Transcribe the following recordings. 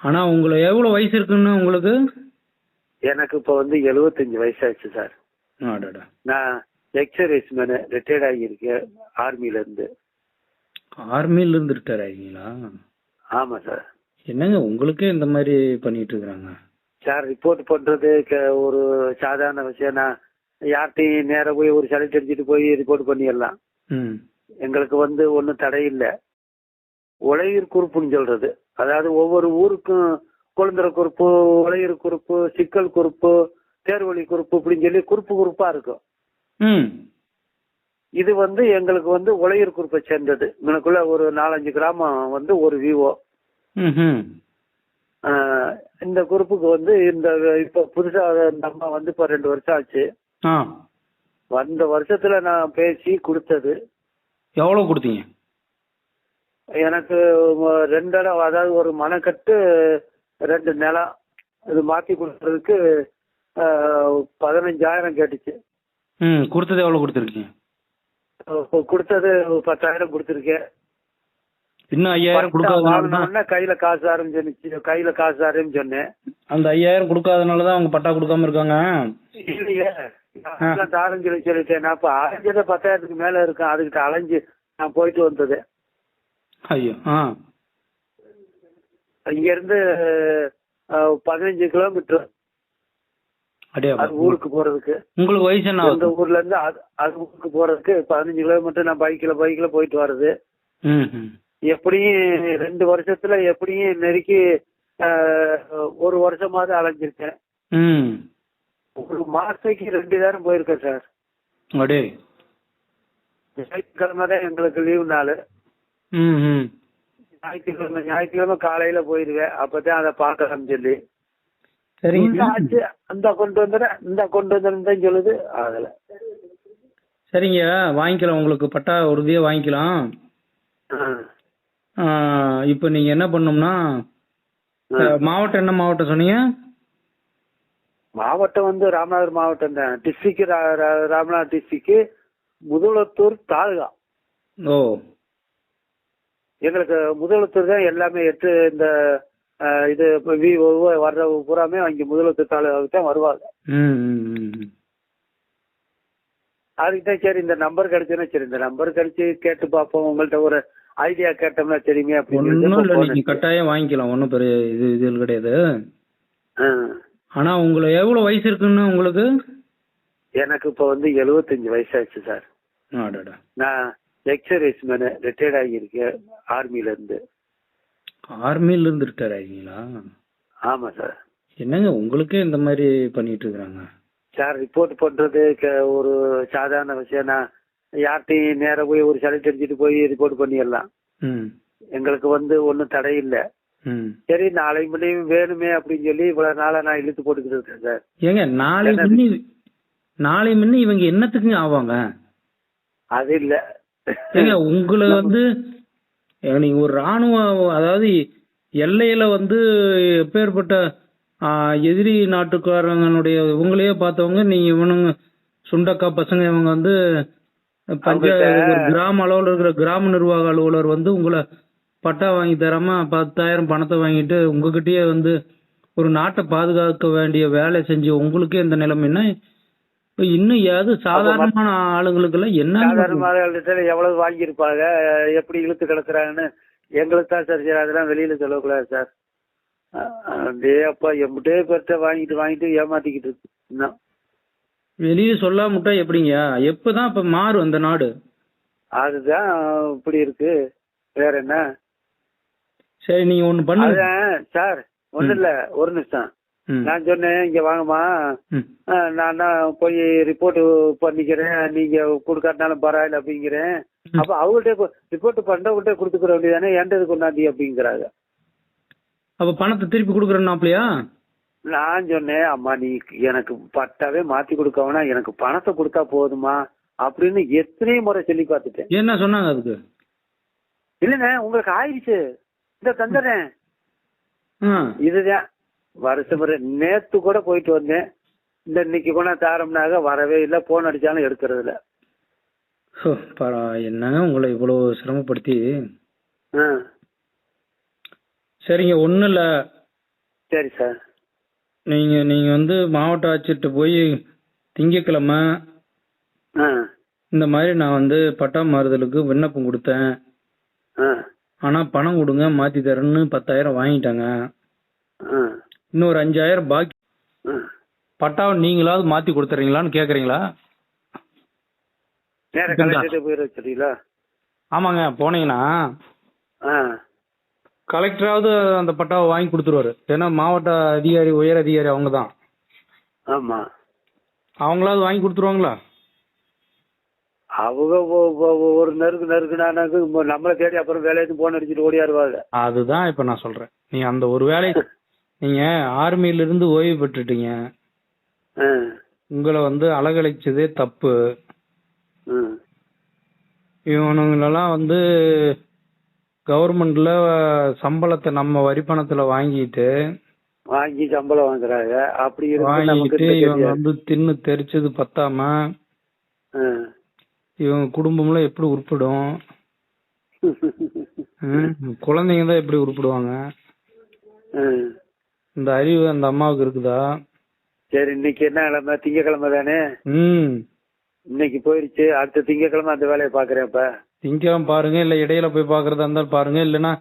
ஆனா உங்களை எவ்வளவு வயசு இருக்குன்னு உங்களுக்கு? எனக்கு இப்போ வந்து எழுபத்தஞ்சு வயசாச்சு சார். நான் எக்ஸர்வைஸ் மேனு ரிட்டையர்ட் ஆகியிருக்கேன் ஆர்மில இருந்து. ஆர்மில இருந்து ரிட்டையர் ஆகிங்களா ஆமா சார். என்னங்க உங்களுக்கே இந்த மாதிரி பண்ணிட்டு இருக்காங்க சார் ரிப்போர்ட் பண்றது ஒரு சாதாரண விஷயம். நான் யார்கிட்டையும் நேரா போய் ஒரு சலிட்டு அடிச்சுட்டு போய் ரிப்போர்ட் பண்ணிடலாம். ம். எங்களுக்கு வந்து ஒன்றும் தடை இல்லை. உழையூர் குறிப்புன்னு சொல்றது. அதாவது ஒவ்வொரு ஊருக்கும் குழந்தை குறிப்பு உழையூர் குறிப்பு சிக்கல் குறிப்பு தேர்வழி குறிப்பு இப்படின்னு சொல்லி குறிப்பு குறிப்பா இருக்கும். இது வந்து எங்களுக்கு வந்து உழையூர் குறிப்பை சேர்ந்தது. எனக்குள்ள ஒரு நாலஞ்சு கிராமம் வந்து ஒரு விவோ. இந்த குரூப்புக்கு வந்து இந்த இப்போ புதுசா நம்ம வந்து இப்போ ரெண்டு வருஷம் ஆச்சு. ஆ. வந்த வருஷத்துல நான் பேசி கொடுத்தது. எவ்வளவு கொடுத்தீங்க? எனக்கு ரெண்டு இடம் அதாவது ஒரு மனக்கட்டு ரெண்டு நிலம் இது மாத்தி கொடுக்கறதுக்கு பதினஞ்சாயிரம் கேட்டுச்சு. ம் கொடுத்தது எவ்வளவு கொடுத்துருக்கீங்க? கொடுத்தது பத்தாயிரம் கொடுத்துருக்கேன். இன்னும் ஐயாயிரம் கொடுக்காதனால கையில காசு ஆரம்பிச்சு கையில காசு ஆரம்பிச்சு சொன்னேன். அந்த ஐயாயிரம் கொடுக்காதனால தான் அவங்க பட்டா கொடுக்காம இருக்காங்க? இல்லையே நான் தாரஞ்சு சொல்லிட்டேன். நான் இப்ப அலைஞ்சதை பத்தாயிரத்துக்கு மேல இருக்கேன். அதுக்கிட்ட அலைஞ்சு நான் போயிட்டு வந்தது. ஐயோ ஆ. இங்க இருந்து பதினஞ்சு கிலோமீட்டர். அது ஊருக்கு போறதுக்கு. உங்களுக்கு வயசு என்ன ஆகுது? ஊர்ல இருந்து அது ஊருக்கு போறதுக்கு பதினஞ்சு கிலோமீட்டர் நான் பைக்ல பைக்ல போயிட்டு வர்றது. எப்படியும் ரெண்டு வருஷத்துல எப்படியும் நெருக்கி ஒரு வருஷமாவது அலைஞ்சிருக்கேன். ஒரு மாசத்துக்கு ரெண்டு நேரம் போயிருக்கேன் சார். ஞாயிற்றுக்கிழமை தான் எங்களுக்கு லீவு நாள். ஞாயிற்றுக்கிழமை ஞாயிற்றுக்கிழமை காலையில போயிருவேன். அப்பதான் அதை பார்க்கலாம் சொல்லி ஆச்சு அந்த கொண்டு வந்துடுறேன் இந்த கொண்டு வந்துடுறேன் சொல்லுது. ஆகல. சரிங்க. வாங்கிக்கலாம். உங்களுக்கு பட்டா உறுதியா வாங்கிக்கலாம். இப்போ நீங்க என்ன. அஹ், மாவட்டம் என்ன மாவட்டம் சொன்னீங்க? மாவட்டம் வந்து ராமநாதபுரம் மாவட்டம் தான். District Ramanathapuram district Mudalathur taluka. ஓ. எங்களுக்கு முதலத்தூர் தான் எல்லாமே எட்டு இந்த இது இப்ப வி- ஒவ்வொரு வர்ற பூராமே அங்கே முதலத்தூர் தாலுகாவுக்கு தான் வருவாங்க. அதுக்கு தான் சரி இந்த நம்பர் கிடைச்சுன்னா சரி இந்த நம்பர் கிடைச்சு கேட்டு பார்ப்போம். உங்கள்ட்ட ஒரு ஐடியா கேட்டோம்னா தெரியுமே அப்படின்னு கட்டாயம் வாங்கிக்கலாம். ஒன்றும் பெரிய இது இது கிடையாது. ஆனா உங்களை எவ்வளவு வயசு இருக்குன்னு உங்களுக்கு? எனக்கு இப்போ வந்து எழுபத்தஞ்சு வயசாச்சு சார். நான் எக்ஸர்வைஸ் மேனு ரிட்டையர்ட் ஆகியிருக்கேன் ஆர்மில இருந்து. ஆர்மில இருந்து ரிட்டையர் ஆகிங்களா ஆமா சார் என்னங்க உங்களுக்கே இந்த மாதிரி பண்ணிட்டு இருக்காங்க சார் ரிப்போர்ட் பண்றது ஒரு சாதாரண விஷயம் நான் யார்கிட்டையும் நேரா போய் ஒரு சலிட்டு அடிச்சுட்டு போய் ரிப்போர்ட் பண்ணிடலாம். ம். எங்களுக்கு வந்து ஒன்றும் தடை இல்லை. ம். சரி நாளை மணியும் வேணுமே அப்படின்னு சொல்லி இவ்வளவு நாளா நான் இழுத்து போட்டுக்கிட்டு இருக்கேன் சார் ஏங்க நாளை நாளை முன்னி இவங்க என்னத்துக்குங்க ஆவாங்க? அது இல்ல. ஏங்க உங்களை வந்து நீங்க ஒரு ராணுவ அதாவது எல்லையில வந்து எப்பேற்பட்ட எதிரி நாட்டுக்காரங்களுடைய இவங்களையே பார்த்தவங்க நீங்க இவனுங்க சுண்டக்கா பசங்க இவங்க வந்து பஞ்சாயத்து ஒரு கிராம அளவுல இருக்கிற கிராம நிர்வாக அலுவலர் வந்து உங்களை பட்டா வாங்கி தராம பத்தாயிரம் பணத்தை வாங்கிட்டு உங்ககிட்டயே வந்து ஒரு நாட்டை பாதுகாக்க வேண்டிய வேலை செஞ்சு உங்களுக்கே இந்த நிலைமைன்னா இப்ப இன்னும் ஏது சாதாரணமான ஆளுங்களுக்கு எல்லாம் என்ன சாதாரண எவ்வளவு வாங்கியிருப்பாங்க? எப்படி இழுத்து கிடக்குறாங்கன்னு எங்களுக்கு தான் சார் சரி அதெல்லாம் வெளியில சொல்லக்கூடாது சார். அப்படியே அப்பா எம்பிட்டே பேர்ட்ட வாங்கிட்டு வாங்கிட்டு ஏமாத்திக்கிட்டு இருக்கு. இன்னும். வெளியே சொல்லாம விட்டா எப்படிங்க? எப்பதான் இப்ப மாறும் அந்த நாடு? அதுதான் இப்படி இருக்கு. வேற என்ன? சரி நீங்க ஒண்ணு பண்ணுங்க. சார் ஒண்ணு இல்ல. ஒரு நிமிஷம். நான் சொன்னேன் இங்க வாங்கம்மா. நான் தான் போய் ரிப்போர்ட் பண்ணிக்கிறேன். நீங்க கொடுக்காட்டினாலும் பரவாயில்ல அப்படிங்கிறேன். அப்ப அவங்கள்ட்ட ரிப்போர்ட் பண்றவங்கள்ட்ட கொடுத்துக்கிற வேண்டியதானே ஏன்டது கொண்டாந்தி அப்படிங்கிறாங்க. அப்ப பணத்தை திருப்பி கொடுக்குறேன்னாப்லையா நான் சொன்னேன் அம்மா நீ எனக்கு பட்டாவே மாத்தி கொடுக்கவனா எனக்கு பணத்தை கொடுத்தா போதுமா அப்படின்னு எத்தனை முறை சொல்லி பார்த்துட்டேன். என்ன சொன்னாங்க அதுக்கு? இல்லண்ணே உங்களுக்கு ஆயிடுச்சு. இந்த தந்துடுறேன் இதுதான். வருஷம் வரை நேத்து கூட போயிட்டு வந்தேன். இந்த இன்னைக்கு கூட தாரம்னாக வரவே இல்லை. போன் அடிச்சாலும் எடுக்கிறது இல்ல என்னங்க உங்களை இவ்வளவு சிரமப்படுத்தி. சரிங்க ஒன்றும் இல்லை. சரி சார் நீங்க நீங்க வந்து மாவட்ட ஆட்சியர்கிட்ட போய் திங்கக்கிழமை இந்த மாதிரி நான் வந்து பட்டா மாறுதலுக்கு விண்ணப்பம் கொடுத்தேன். ஆனா பணம் கொடுங்க மாத்தி தரேன்னு பத்தாயிரம் வாங்கிட்டாங்க. இன்னொரு அஞ்சாயிரம் பாக்கி. பட்டாவை நீங்களாவது மாத்தி கொடுத்துறீங்களான்னு கேக்குறீங்களா? வச்சுறீங்களா ஆமாங்க போனீங்கன்னா கலெக்டராவது அந்த பட்டாவை வாங்கி கொடுத்துருவாரு. ஏன்னா மாவட்ட அதிகாரி உயர் அதிகாரி அவங்க தான் ஆமா. அவங்களாவது வாங்கி கொடுத்துருவாங்களா? அவங்க ஒரு நெருக்கு நெருக்குனானாக்கு ம- நம்மளை தேடி அப்புறம் வேலைக்கு போன் அடிச்சுட்டு ஓடியாருவாங்க. அதுதான் இப்ப நான் சொல்றேன். நீ அந்த ஒரு வேலை நீங்க ஆர்மியில இருந்து ஓய்வு பெற்றுட்டீங்க உங்களை வந்து அலகழிச்சதே தப்பு ம் இவனுங்களெல்லாம் வந்து கவர்மெண்ட்ல சம்பளத்தை நம்ம வரி பணத்துல வாங்கிட்டு வாங்கி சம்பளம் வாங்குறாங்க அப்படி நமக்கு வாங்கிட்டு இந்த இவங்க. வந்து தின்னு தெரிச்சது பத்தாம. இவங்க குடும்பம்லாம் எப்படி உருப்பிடும் ம்? குழந்தைங்க தான் எப்படி உருப்பிடுவாங்க. இந்த அறிவு அந்த அம்மாவுக்கு இருக்குதா? சரி இன்னைக்கு என்ன கிழமை திங்கக்கிழமை தானே? ம். இன்னைக்கு போயிருச்சு. அடுத்த திங்கக்கிழமை அந்த வேலையை பாக்குறேன் இப்ப. திங்கக்கிழமை பாருங்க. இல்ல இடையில போய் பாக்குறதா இருந்தாலும் பாருங்க. இல்லனா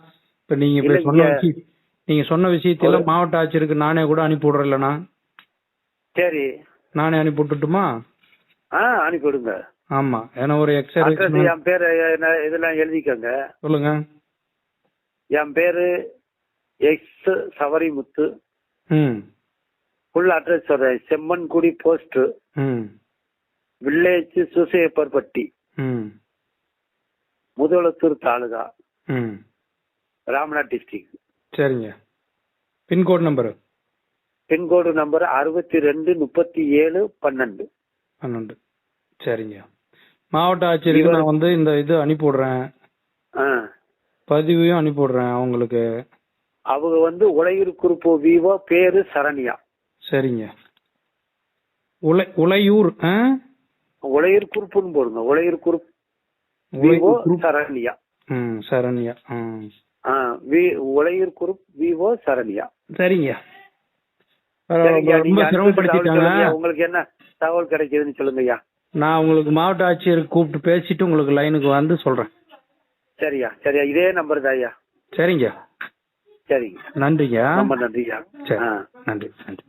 இப்ப நீங்க இப்ப சொன்ன விஷயம் நீங்க சொன்ன விஷயத்தில மாவட்ட ஆட்சியருக்கு நானே கூட அனுப்பி விடுறேன் இல்லனா சரி. நானே அனுப்பி விட்டுட்டுமா? ஆ அனுப்பி விடுங்க. ஆமா. ஏன்னா ஒரு எக்ஸ்ரே அட்ரஸ் என் பேரு இதெல்லாம் எழுதிக்கோங்க. சொல்லுங்க. என் பேரு எக்ஸ் சவரிமுத்து. ஃபுல் அட்ரஸ் சொல்றேன். செம்மன்குடி போஸ்ட் ம். வில்லேஜ் சுசையப்பர்பட்டி. ம். முதலத்தூர் தாலுகா. ம். ராமநாத் டிஸ்ட்ரிக்ட் சரிங்க. பின்கோட் நம்பர் பின்கோடு நம்பர் அறுபத்தி ரெண்டு முப்பத்தி ஏழு பன்னெண்டு. பன்னெண்டு. சரிங்க. மாவட்ட ஆட்சியருக்கு நான் வந்து இந்த இது அனுப்பி விடுறேன் ஆ. பதிவையும் அனுப்பி விடுறேன் அவங்களுக்கு. அவங்க வந்து உலகிர் குறுப்பு விவோ பேரு சரண்யா. சரிங்க. உலை உலையூர் ஆ? உலகிர் குறுப்புன்னு போடுங்க. உலகிர் குறுப்பு உலை- விவோ சரண்யா. ம் சரண்யா ம் ஆ வி உலகிர் குறுப் விவோ சரண்யா. சரிங்க. உங்களுக்கு என்ன தகவல் கிடைக்குதுன்னு சொல்லுங்க ஐயா நான் உங்களுக்கு மாவட்ட ஆட்சியருக்கு கூப்பிட்டு பேசிட்டு உங்களுக்கு லைனுக்கு வந்து சொல்றேன். சரியா சரியா. இதே நம்பர் தான் ஐயா சரிங்க. சரிங்க. நன்றிங்க. ரொம்ப ஆ. நன்றி நன்றி.